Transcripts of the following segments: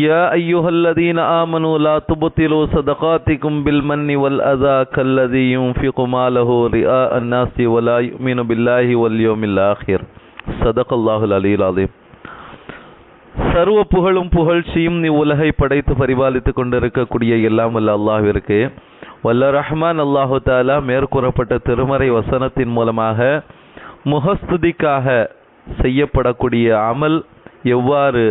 يا أيها الذين آمنوا لا تبطلوا صدقاتكم بالمن والأذى كالذي ينفق ماله رئاء الناس ولا يؤمن بالله واليوم الآخر صدق الله العلي العظيم சர்வ புகழும் புகழ்ச்சியும் நீ உலகை படைத்து பரிபாலித்துக் கொண்டிருக்கக்கூடிய எல்லாம் வல்ல அல்லாஹ்விற்கு வல்ல ரஹ்மான் அல்லாஹு தாலா மேற்கூறப்பட்ட திருமறை வசனத்தின் மூலமாக முகஸ்துதிக்காக செய்யப்படக்கூடிய அமல் எவ்வாறு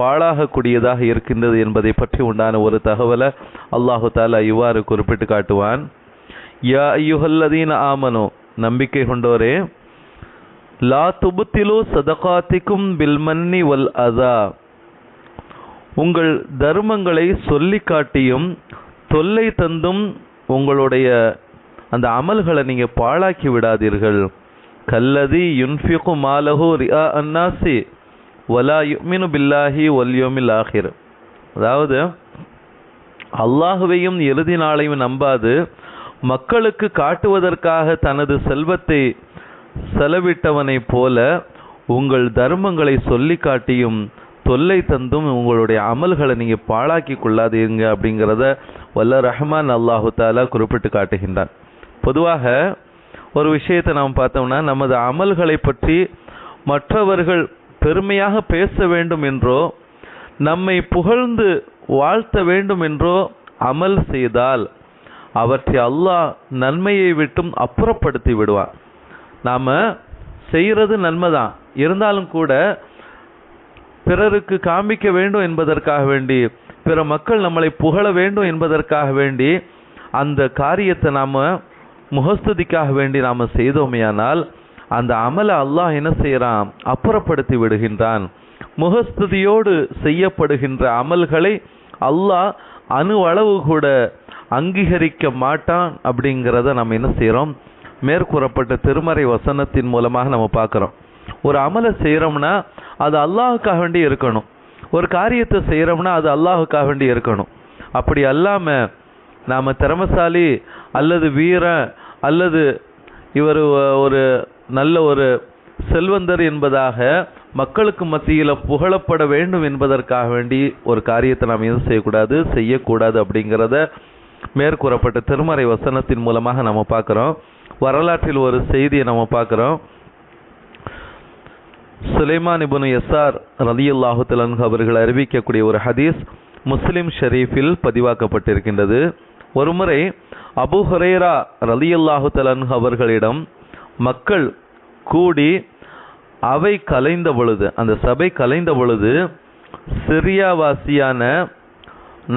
பாழாகக்கூடியதாக இருக்கின்றது என்பதை பற்றி உண்டான ஒரு தகவலை அல்லாஹு தாலா இவ்வாறு குறிப்பிட்டு காட்டுவான். யா ஐயுஹல்லதீன் ஆமனோ நம்பிக்கை கொண்டோரே லா துபுத்திலோ சதகாத்திக்கும் பில்மன்னி வல் அதா. உங்கள் தர்மங்களை சொல்லி காட்டியும் தொல்லை தந்தும் உங்களுடைய அந்த அமல்களை நீங்கள் பாழாக்கி விடாதீர்கள். கல்லதி யுன்ஃபிகு மாலஹு ரியா அன்னாசி வலா யுமினு பில்லாஹி வல்யோமில் ஆஹிர் அதாவது அல்லாஹுவையும் இறுதி நாளையும் நம்பாது மக்களுக்கு காட்டுவதற்காக தனது செல்வத்தை செலவிட்டவனைப் போல உங்கள் தர்மங்களை சொல்லி காட்டியும் தொல்லை தந்தும் உங்களுடைய அமல்களை நீங்கள் பாழாக்கி கொள்ளாதீங்க அப்படிங்கிறத வல்ல ரஹ்மான் அல்லாஹு தாலா குறிப்பிட்டு காட்டுகின்றான். பொதுவாக ஒரு விஷயத்தை நாம் பார்த்தோம்னா நமது அமல்களை பற்றி மற்றவர்கள் பெருமையாக பேச வேண்டும் என்றோ நம்மை புகழ்ந்து வாழ்த்த வேண்டும் என்றோ அமல் செய்தால் அவற்றை அல்லாஹ் நன்மையை விட்டும் அப்புறப்படுத்தி விடுவான். நாம் செய்கிறது நன்மைதான். இருந்தாலும் கூட பிறருக்கு காமிக்க வேண்டும் என்பதற்காக வேண்டி பிற மக்கள் நம்மளை புகழ வேண்டும் என்பதற்காக வேண்டி அந்த காரியத்தை நாம் முகஸ்துதிக்காக வேண்டி நாம் செய்தோமையானால் அந்த அமலை அல்லாஹ் என்ன செய்கிறான் அப்புறப்படுத்தி விடுகின்றான். முகஸ்துதியோடு செய்யப்படுகின்ற அமல்களை அல்லாஹ் அணு அளவு கூட அங்கீகரிக்க மாட்டான் அப்படிங்கிறத நம்ம என்ன செய்கிறோம் மேற்கூறப்பட்ட திருமறை வசனத்தின் மூலமாக நம்ம பார்க்குறோம். ஒரு அமலை செய்கிறோம்னா அது அல்லாஹுக்காக வேண்டி இருக்கணும். ஒரு காரியத்தை செய்கிறோம்னா அது அல்லாஹுக்காக வேண்டி இருக்கணும். அப்படி அல்லாமல் நாம் திறமசாலி அல்லது வீரன் அல்லது இவர் ஒரு நல்ல ஒரு செல்வந்தர் என்பதாக மக்களுக்கு மத்தியில் புகழப்பட வேண்டும் என்பதற்காக வேண்டி ஒரு காரியத்தை நாம் எதுவும் செய்யக்கூடாது செய்யக்கூடாது அப்படிங்கிறத மேற்கூறப்பட்ட திருமறை வசனத்தின் மூலமாக நம்ம பார்க்குறோம். வரலாற்றில் ஒரு செய்தியை நம்ம பார்க்குறோம். சுலைமான் இபுனு எஸ்ஆர் ரலியுல்லாஹு தலன்ஹு அவர்கள் அறிவிக்கக்கூடிய ஒரு ஹதீஸ் முஸ்லிம் ஷெரீஃபில் பதிவாக்கப்பட்டிருக்கின்றது. ஒருமுறை அபு ஹுரேரா ரலியுல்லாஹு தலன்ஹு அவர்களிடம் மக்கள் கூடி அவை கலைந்த பொழுது அந்த சபை கலைந்த பொழுது சிரியாவாசியான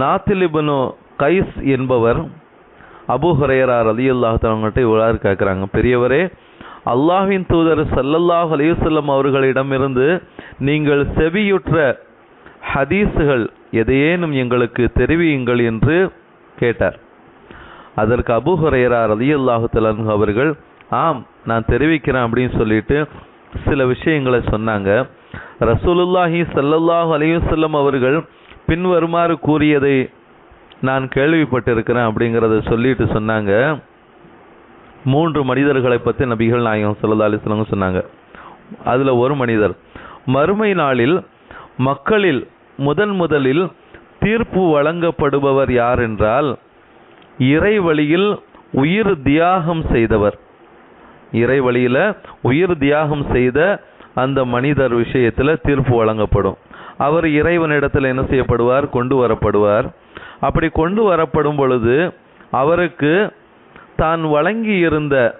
நாத்திலிபனு கைஸ் என்பவர் அபு ஹுரேரா ரலியுல்லாஹு தலங்கிட்ட இவ்வாறு கேட்குறாங்க. பெரியவரே அல்லாஹின் தூதர் சல்லல்லாஹ் அலையுசல்லம் அவர்களிடமிருந்து நீங்கள் செவியுற்ற ஹதீஸுகள் எதையேனும் எங்களுக்கு தெரிவியுங்கள் என்று கேட்டார். அதற்கு அபு ஹுரேரா ரலியல்லாஹு தலன் அவர்கள் ஆம் நான் தெரிவிக்கிறேன் அப்படின்னு சொல்லிட்டு சில விஷயங்களை சொன்னாங்க. ரசூலுல்லாஹி சல்லல்லாஹு அலையுசல்லம் அவர்கள் பின்வருமாறு கூறியதை நான் கேள்விப்பட்டிருக்கிறேன் அப்படிங்கிறத சொல்லிட்டு சொன்னாங்க. மூன்று மனிதர்களை பற்றி நபிகள் நாயகம் சல்லா அலிஸ்லாம் சொன்னாங்க. அதில் ஒரு மனிதர் மறுமை நாளில் மக்களில் முதன் முதலில் தீர்ப்பு வழங்கப்படுபவர் யார் என்றால் இறை வழியில் உயிர் தியாகம் செய்தவர். இறை வழியில் உயிர் தியாகம் செய்த அந்த மனிதர் விஷயத்தில் தீர்ப்பு வழங்கப்படும். அவர் இறைவனிடத்தில் என்ன செய்யப்படுவார்? கொண்டு வரப்படுவார். அப்படி கொண்டு வரப்படும் பொழுது அவருக்கு தான் வழங்கியிருந்த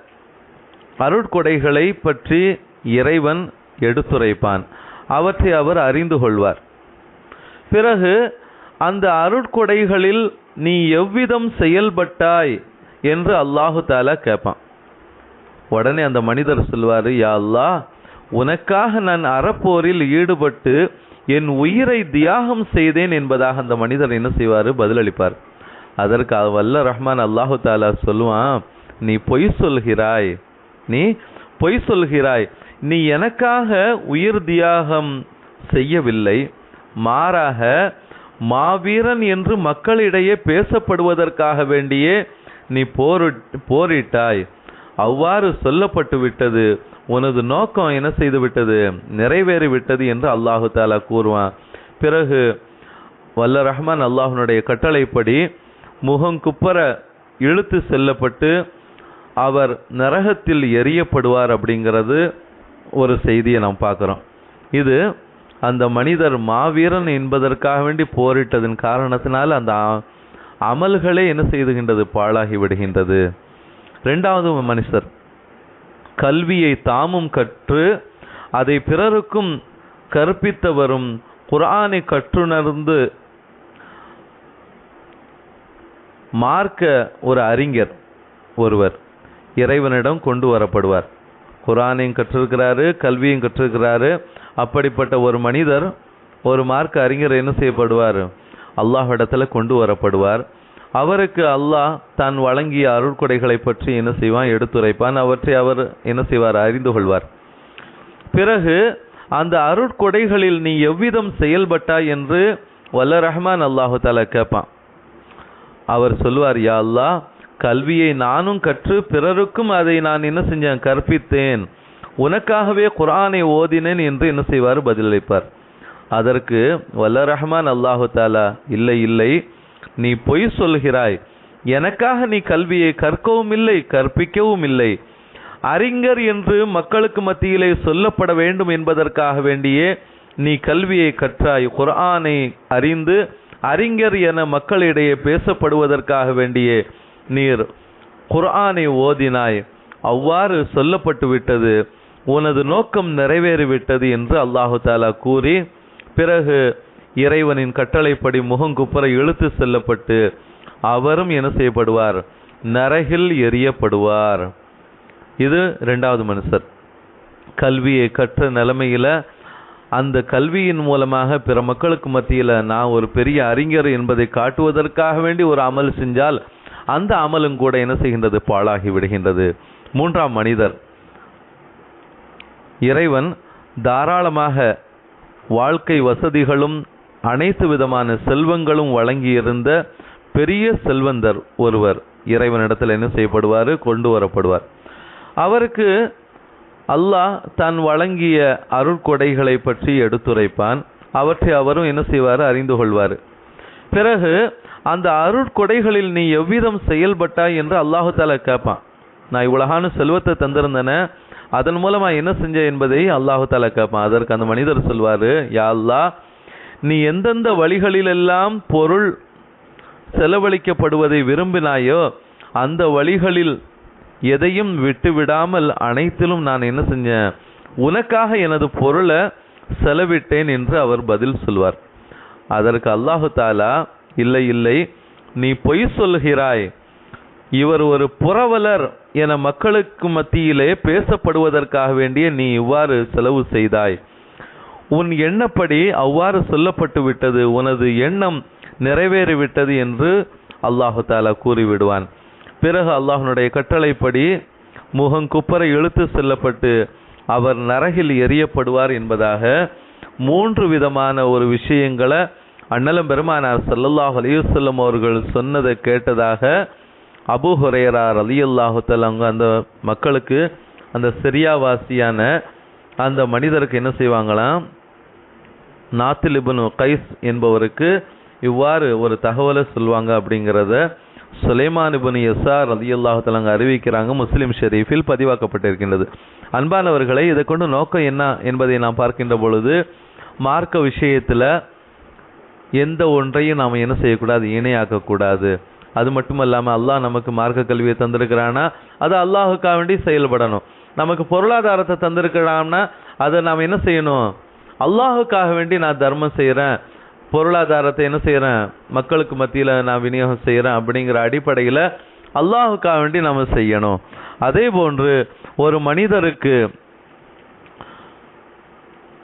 அருட்கொடைகளை பற்றி இறைவன் எடுத்துரைப்பான். அவற்றை அவர் அறிந்து கொள்வார். பிறகு அந்த அருட்கொடைகளில் நீ எவ்விதம் செயல்பட்டாய்? என்று அல்லாஹு தாலா கேட்பான் உடனே அந்த மனிதர் சொல்வார் யா அல்லாஹ் உனக்காக நான் அறப்போரில் ஈடுபட்டு என் உயிரை தியாகம் செய்தேன் என்பதாக அந்த மனிதர் என்ன செய்வார்? பதிலளிப்பார். அதற்கு வல்ல ரஹ்மான் அல்லாஹு தாலா சொல்லுவான் நீ பொய் சொல்கிறாய் நீ பொய் சொல்கிறாய். நீ எனக்காக உயிர் தியாகம் செய்யவில்லை மாறாக மாவீரன் என்று மக்களிடையே பேசப்படுவதற்காக வேண்டியே நீ போரு போரிட்டாய். அவ்வாறு சொல்லப்பட்டு விட்டது. உனது நோக்கம் என்ன செய்து விட்டது? நிறைவேறி விட்டது என்று அல்லாஹு தாலா கூறுவான். பிறகு வல்ல ரஹ்மான் அல்லாஹுனுடைய கட்டளைப்படி முகங்குப்பர இழுத்து செல்லப்பட்டு அவர் நரகத்தில் எரியப்படுவார் அப்படிங்கிறது ஒரு செய்தியை நாம் பார்க்குறோம். இது அந்த மனிதர் மாவீரன் என்பதற்காக வேண்டி போரிட்டதன் காரணத்தினால் அந்த அமல்களே என்ன செய்துகின்றது பாழாகி விடுகின்றது. ரெண்டாவது மனுஷர் கல்வியை தாமும் கற்று அதை பிறருக்கும் கற்பித்தவரும் குரானை கற்றுணர்ந்து மார்க்க ஒரு அறிஞர் ஒருவர் இறைவனிடம் கொண்டு வரப்படுவார். குரானையும் கற்றிருக்கிறாரு கல்வியும் கற்றிருக்கிறாரு அப்படிப்பட்ட ஒரு மனிதர் ஒரு மார்க்க அறிஞர் என்ன செய்யப்படுவார்? அல்லாஹ்விடத்துல கொண்டு வரப்படுவார். அவருக்கு அல்லாஹ் தான் வழங்கிய அருட்கொடைகளை பற்றி என்ன செய்வான்? எடுத்துரைப்பான். அவற்றை அவர் என்ன செய்வார்? அறிந்து கொள்வார். பிறகு அந்த அருட்கொடைகளில் நீ எவ்விதம் செயல்பட்டாய் என்று வல்ல ரஹ்மான் அல்லாஹு தாலா கேட்பான் அவர் சொல்லுவார் யா அல்லாஹ் கல்வியை நானும் கற்று பிறருக்கும் அதை நான் என்ன செஞ்சேன்? கற்பித்தேன். உனக்காகவே குரானை ஓதினேன் என்று என்ன செய்வார்? பதிலளிப்பார். அதற்கு வல்ல ரஹ்மான் அல்லாஹு தாலா இல்லை இல்லை நீ பொய் சொல்கிறாய். எனக்காக நீ கல்வியை கற்கவும் இல்லை கற்பிக்கவும் இல்லை. அறிஞர் என்று மக்களுக்கு மத்தியிலே சொல்லப்பட வேண்டும் என்பதற்காக வேண்டியே நீ கல்வியை கற்றாய். குர்ஆனை அறிந்து அறிஞர் என மக்களிடையே பேசப்படுவதற்காக வேண்டியே நீர் குர்ஆனை ஓதினாய். அவ்வாறு சொல்லப்பட்டு விட்டது உனது நோக்கம் நிறைவேறிவிட்டது என்று அல்லாஹு தாலா கூறி பிறகு இறைவனின் கட்டளைப்படி முகங்குப்புற இழுத்து செல்லப்பட்டு அவரும் என்ன செய்யப்படுவார்? நரகில் எரியப்படுவார் இது ரெண்டாவது மனுஷர். கல்வியை கற்ற நிலைமையில் அந்த கல்வியின் மூலமாக பிற மக்களுக்கு மத்தியில் நான் ஒரு பெரிய அறிஞர் என்பதை காட்டுவதற்காக வேண்டி ஒரு அமல் செஞ்சால் அந்த அமலும் கூட என்ன செய்கின்றது? பாழாகி விடுகின்றது. மூன்றாம் மனிதர். இறைவன் தாராளமாக வாழ்க்கை வசதிகளும் அனைத்து விதமான செல்வங்களும் வழங்கியிருந்த பெரிய செல்வந்தர் ஒருவர். இறைவனிடத்தில் என்ன செய்யப்படுவார்? கொண்டு வரப்படுவார். அவருக்கு அல்லாஹ் தான் வழங்கிய அருட்கொடைகளை பற்றி எடுத்துரைப்பான். அவற்றை அவரும் என்ன செய்வார்? அறிந்து கொள்வார். பிறகு அந்த அருட்கொடைகளில் நீ எவ்விதம் செயல்பட்டாய் என்று அல்லாஹு தாலா கேட்பான் நான் இவ்வளகான செல்வத்தை தந்திருந்தேனே அதன் மூலமாக என்ன செஞ்ச என்பதை அல்லாஹு தாலா கேட்பான் அதற்கு அந்த மனிதர் சொல்வார் யா அல்லாஹ் நீ எந்தெந்த வழிகளிலெல்லாம் பொருள் செலவழிக்கப்படுவதை விரும்பினாயோ அந்த வழிகளில் எதையும் விட்டு விடாமல் அனைத்திலும் நான் என்ன செஞ்சேன்? உனக்காக எனது பொருளை செலவிட்டேன் என்று அவர் பதில் சொல்வார். அதற்கு அல்லாஹு தாலா இல்லை இல்லை நீ பொய் சொல்கிறாய் இவர் ஒரு புரவலர் என மக்களுக்கு மத்தியிலே பேசப்படுவதற்காக வேண்டிய நீ இவ்வாறு செலவு செய்தாய். உன் எண்ணப்படி அவ்வாறு சொல்லப்பட்டு விட்டது. உனது எண்ணம் நிறைவேறிவிட்டது என்று அல்லாஹு தாலா கூறிவிடுவான். பிறகு அல்லாஹனுடைய கட்டளைப்படி முகங்குப்புற இழுத்து செல்லப்பட்டு அவர் நரகில் எரியப்படுவார் என்பதாக மூன்று விதமான ஒரு விஷயங்களை அண்ணலம் பெருமானார் சல்லல்லாஹ் அலைஹி அவர்கள் சொன்னதை கேட்டதாக அபூ ஹுரைரா அலி அல்லாஹுத்தல் அவங்க அந்த மக்களுக்கு அந்த சிரியாவாசியான அந்த மனிதருக்கு என்ன செய்வாங்களாம்? நாத்தில் இபுன் கைஸ் என்பவருக்கு இவ்வாறு ஒரு தகவலை சொல்லுவாங்க அப்படிங்கிறத சுலைமான் இபுன் எஸ்ஆர் அலி தஆலா அறிவிக்கிறாங்க முஸ்லீம் ஷெரீஃபில் பதிவாக்கப்பட்டிருக்கின்றது. அன்பானவர்களை இதை கொண்டு நோக்கம் என்ன என்பதை நாம் பார்க்கின்ற பொழுது மார்க்க விஷயத்தில் எந்த ஒன்றையும் நாம் என்ன செய்யக்கூடாது? இணையாக்கக்கூடாது. அது மட்டும் இல்லாமல் அல்லாஹ் நமக்கு மார்க்க கல்வியை தந்திருக்கிறானா அது அல்லாஹுக்காக வேண்டி செயல்படணும். நமக்கு பொருளாதாரத்தை தந்திருக்கிறான்னா அதை நாம் என்ன செய்யணும்? அல்லாஹுக்காக வேண்டி நான் தர்மம் செய்கிறேன் பொருளாதாரத்தை என்ன செய்கிறேன் மக்களுக்கு மத்தியில் நான் விநியோகம் செய்கிறேன் அப்படிங்கிற அடிப்படையில் அல்லாஹுக்காக வேண்டி நம்ம செய்யணும். அதே போன்று ஒரு மனிதருக்கு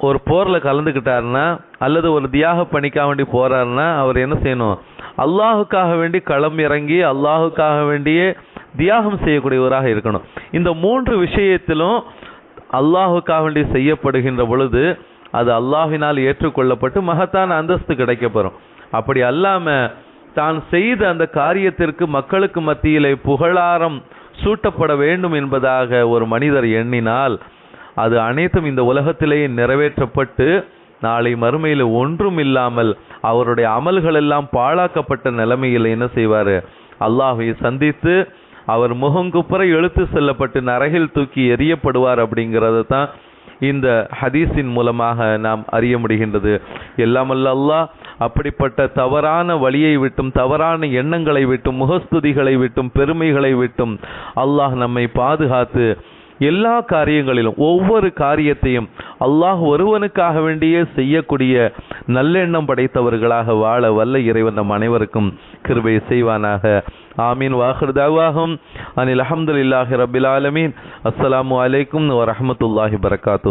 ஒரு போரில் கலந்துக்கிட்டாருன்னா அல்லது ஒரு தியாக பணிக்காக வேண்டி போகிறாருன்னா அவர் என்ன செய்யணும்? அல்லாஹுக்காக வேண்டி களம் இறங்கி அல்லாஹுக்காக வேண்டியே தியாகம் செய்யக்கூடியவராக இருக்கணும். இந்த மூன்று விஷயத்திலும் அல்லாஹுக்காக வேண்டி செய்யப்படுகின்ற பொழுது அது அல்லாஹினால் ஏற்றுக்கொள்ளப்பட்டு மகத்தான அந்தஸ்து கிடைக்கப்பெறும். அப்படி அல்லாமல் தான் செய்த அந்த காரியத்திற்கு மக்களுக்கு மத்தியிலே புகழாரம் சூட்டப்பட வேண்டும் என்பதாக ஒரு மனிதர் எண்ணினால் அது அனைத்தும் இந்த உலகத்திலேயே நிறைவேற்றப்பட்டு நாளை மறுமையில் ஒன்றும் இல்லாமல் அவருடைய அமல்கள் எல்லாம் பாழாக்கப்பட்ட நிலைமையில் என்ன செய்வார்? அல்லாஹை சந்தித்து அவர் முகங்குப்புற எழுத்து செல்லப்பட்டு நரகில் தூக்கி எரியப்படுவார் அப்படிங்கிறது தான் இந்த ஹதீஸின் மூலமாக நாம் அறிய முடிகின்றது. எல்லாமல்ல அல்லாஹ் அப்படிப்பட்ட தவறான வழியை விட்டும் தவறான எண்ணங்களை விட்டும் முகஸ்துதிகளை விட்டும் பெருமைகளை விட்டும் அல்லாஹ் நம்மை பாதுகாத்து எல்லா காரியங்களிலும் ஒவ்வொரு காரியத்தையும் அல்லாஹ் ஒருவனுக்காக வேண்டியே செய்யக்கூடிய நல்லெண்ணம் படைத்தவர்களாக வாழ வல்ல இறைவன் நம் அனைவருக்கும் கிருபை செய்வானாக. ஆமீன். வாஹர்தாவாகும் அனில் அஹமதுல்லாஹி ரபில் ஆலமீன். அஸ்லாம் அலைக்கும் வரமத்துல்லாஹி பரகாத்து